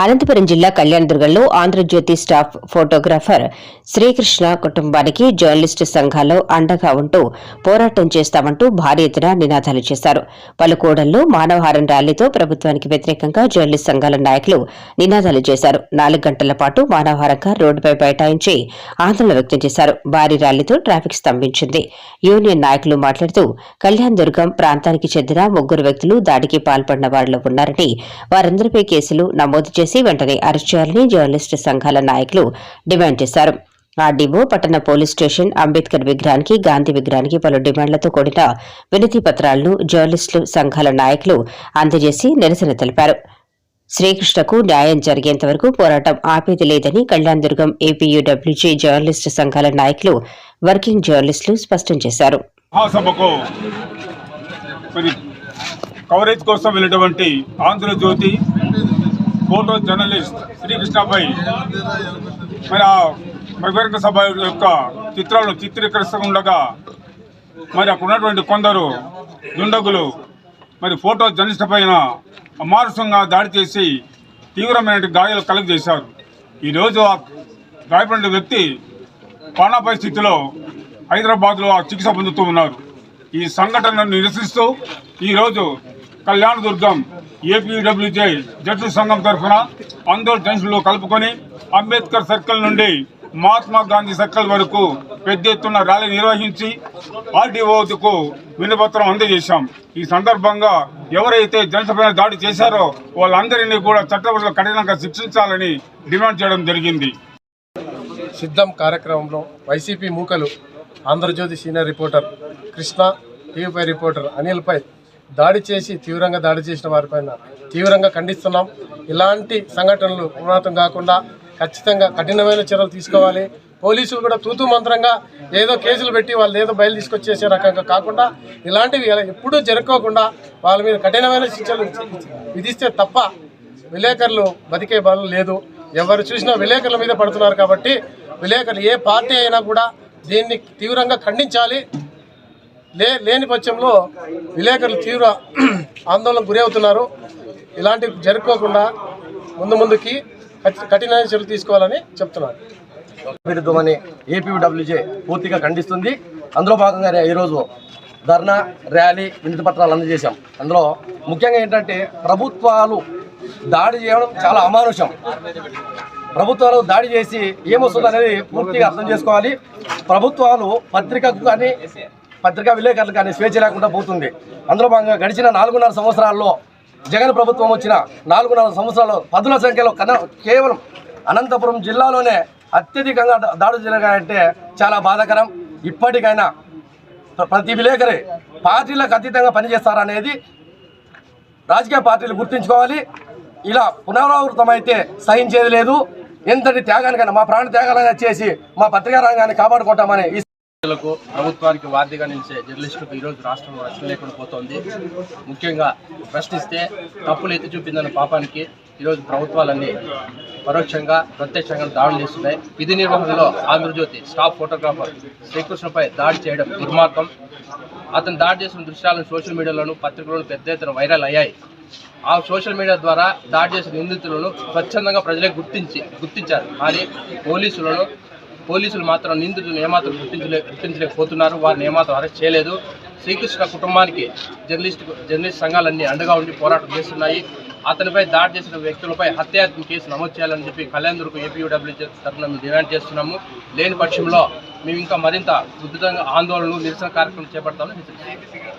అనంతపురం జిల్లా కళ్యాణదుర్గంలో Andhrajyothy staff photographer Srikrishna కుటుంబానికి జర్నలిస్టు సంఘాల్లో అండగా ఉంటూ పోరాటం చేస్తామంటూ భారీ ఎత్తున నినాదాలు చేశారు. పలు కూడళ్ళు మానవహారం ర్యాలీతో ప్రభుత్వానికి వ్యతిరేకంగా జర్నలిస్ట్ సంఘాల నాయకులు నినాదాలు చేశారు. నాలుగు గంటల పాటు మానవహారంగా రోడ్డుపై బైఠాయించి ఆందోళన వ్యక్తం చేశారు. భారీ ర్యాలీతో ట్రాఫిక్ స్తంభించింది. యూనియన్ నాయకులు మాట్లాడుతూ కళ్యాణ్ దుర్గం ప్రాంతానికి చెందిన ముగ్గురు వ్యక్తులు దాడికి పాల్పడిన వారిలో ఉన్నారని వారందరిపై కేసులు నమోదు చేసి వెంటనే అరెస్ట్ చేయాలని జర్నలిస్టు సంఘాల నాయకులు డిమాండ్ చేశారు. ఆర్డీఓ పట్టణ పోలీస్ స్టేషన్ అంబేద్కర్ విగ్రహానికి గాంధీ విగ్రహానికి పలు డిమాండ్లతో కూడిన వినతి పత్రాలను జర్నలిస్టులు సంఘాల నాయకులు అందజేసి నిరసన తెలిపారు. శ్రీకృష్ణకు న్యాయం జరిగేంత వరకు పోరాటం ఆపేది లేదని కళ్యాణదుర్గం ఏపీయూడబ్ల్యూజీ జర్నలిస్టు సంఘాల నాయకులు వర్కింగ్ జర్నలిస్టులు స్పష్టం చేశారు. కవరేజ్ కోసం వెళ్ళినటువంటి ఆంధ్రజ్యోతి ఫోటో జర్నలిస్ట్ శ్రీకృష్ణపై మరి ఆ బహిరంగ సభ యొక్క చిత్రాలను చిత్రీకరిస్తుండగా మరి అక్కడ ఉన్నటువంటి కొందరు దుండగులు మరి ఫోటో జర్నలిస్ట్ పైన అమానుషంగా దాడి చేసి తీవ్రమైన గాయాలు కలుగజేశారు. ఈరోజు ఆ గాయపడిన వ్యక్తి ప్రాణాపాయ స్థితిలో హైదరాబాద్లో ఆ చికిత్స పొందుతూ ఉన్నారు. ఈ సంఘటనను నిరసిస్తూ ఈరోజు కళ్యాణ దుర్గం ఏపీడబ్ల్యూజే జట్టు సంఘం తరఫున అందరు జంక్షన్లో కలుపుకొని అంబేద్కర్ సర్కిల్ నుండి మహాత్మా గాంధీ సర్కిల్ వరకు పెద్ద ఎత్తున ర్యాలీ నిర్వహించి ఆర్డీఓకు వినపత్రం అందజేశాం. ఈ సందర్భంగా ఎవరైతే జనసభ దాడి చేశారో వాళ్ళందరినీ కూడా చట్టపరులు కఠినంగా శిక్షించాలని డిమాండ్ చేయడం జరిగింది. సిద్ధం కార్యక్రమంలో వైసీపీ మూకలు ఆంధ్రజ్యోతి సీనియర్ రిపోర్టర్ కృష్ణ టీవీపై రిపోర్టర్ అనిల్పై దాడి చేసి తీవ్రంగా దాడి చేసిన వారిపైన తీవ్రంగా ఖండిస్తున్నాం. ఇలాంటి సంఘటనలు పునరావృతం కాకుండా ఖచ్చితంగా కఠినమైన చర్యలు తీసుకోవాలి. పోలీసులు కూడా తూతూ మంత్రంగా ఏదో కేసులు పెట్టి వాళ్ళు ఏదో బయలు తీసుకొచ్చేసే రకంగా కాకుండా ఇలాంటివి ఎప్పుడూ జరుపుకోకుండా వాళ్ళ మీద కఠినమైన శిక్షలు విధిస్తే తప్ప విలేకరులు బతికే బలం లేదు. ఎవరు చూసినా విలేకరుల మీద పడుతున్నారు కాబట్టి విలేకరులు ఏ పార్టీ అయినా కూడా దీన్ని తీవ్రంగా ఖండించాలి. లే లేని పక్షంలో విలేకరులు తీవ్ర ఆందోళనకు గురి అవుతున్నారు. ఇలాంటివి జరుపుకోకుండా ముందు ముందుకి కఠి- కఠినమైన చర్యలు తీసుకోవాలని చెప్తున్నారు. విరుద్ధమని ఏపీడబ్ల్యూజే పూర్తిగా ఖండిస్తుంది. అందులో భాగంగానే ఈరోజు ధర్నా ర్యాలీ వినతి పత్రాలు అందజేశాం. అందులో ముఖ్యంగా ఏంటంటే ప్రభుత్వాలు దాడి చేయడం చాలా అమానుషం. ప్రభుత్వాలు దాడి చేసి ఏమొస్తుంది అనేది పూర్తిగా అర్థం చేసుకోవాలి. ప్రభుత్వాలు పత్రికకు కానీ పత్రికా విలేకరులు కానీ స్వేచ్ఛ లేకుండా పోతుంది. అందులో భాగంగా గడిచిన నాలుగున్నర సంవత్సరాల్లో జగన్ ప్రభుత్వం వచ్చిన నాలుగున్నర సంవత్సరాలు పదుల సంఖ్యలో కన కేవలం అనంతపురం జిల్లాలోనే అత్యధికంగా దాడులు జరిగాయంటే చాలా బాధాకరం. ఇప్పటికైనా ప్రతి విలేకరి పార్టీలకు అతీతంగా పనిచేస్తారనేది రాజకీయ పార్టీలు గుర్తుంచుకోవాలి. ఇలా పునరావృతమైతే సహించేది లేదు. ఎంతటి త్యాగానికైనా మా ప్రాణ త్యాగాలైనా చేసి మా పత్రికా రంగాన్ని కాపాడుకుంటామని ప్రజలకు ప్రభుత్వానికి వార్దిగా నిలిచే జర్నలిస్టులకు ఈరోజు రాష్ట్రంలో రక్షణ లేకుండా పోతోంది. ముఖ్యంగా ప్రశ్నిస్తే తప్పులు ఎత్తి చూపిందన్న పాపానికి ఈరోజు ప్రభుత్వాలన్నీ పరోక్షంగా ప్రత్యక్షంగా దాడులు చేస్తున్నాయి. విధి నిర్వహణలో ఆంధ్రజ్యోతి స్టాఫ్ ఫోటోగ్రాఫర్ శ్రీకృష్ణపై దాడి చేయడం దుర్మార్గం. అతను దాడి చేసిన దృశ్యాలను సోషల్ మీడియాలోను పత్రికలను పెద్ద ఎత్తున వైరల్ అయ్యాయి. ఆ సోషల్ మీడియా ద్వారా దాడి చేసిన నిందితులను స్వచ్ఛందంగా ప్రజలే గుర్తించి గుర్తించారు. కానీ పోలీసులను పోలీసులు మాత్రం నిందితులను ఏమాత్రం గుర్తించలే గుర్తించలేకపోతున్నారు. వారిని ఏమాత్రం అరెస్ట్ చేయలేదు. శ్రీకృష్ణ కుటుంబానికి జర్నలిస్ట్ జర్నలిస్ట్ సంఘాలన్నీ అండగా ఉండి పోరాటం చేస్తున్నాయి. అతనిపై దాడి చేసిన వ్యక్తులపై హత్యాత్మ కేసు నమోదు చేయాలని చెప్పి కళ్యాణదుర్గ ఏపీయూడబ్ల్యూ తరఫున మేము డిమాండ్ చేస్తున్నాము. లేని పక్షంలో మేము ఇంకా మరింత ఉధృతంగా ఆందోళనలు నిరసన కార్యక్రమం చేపడతామని హెచ్చరిస్తున్నాము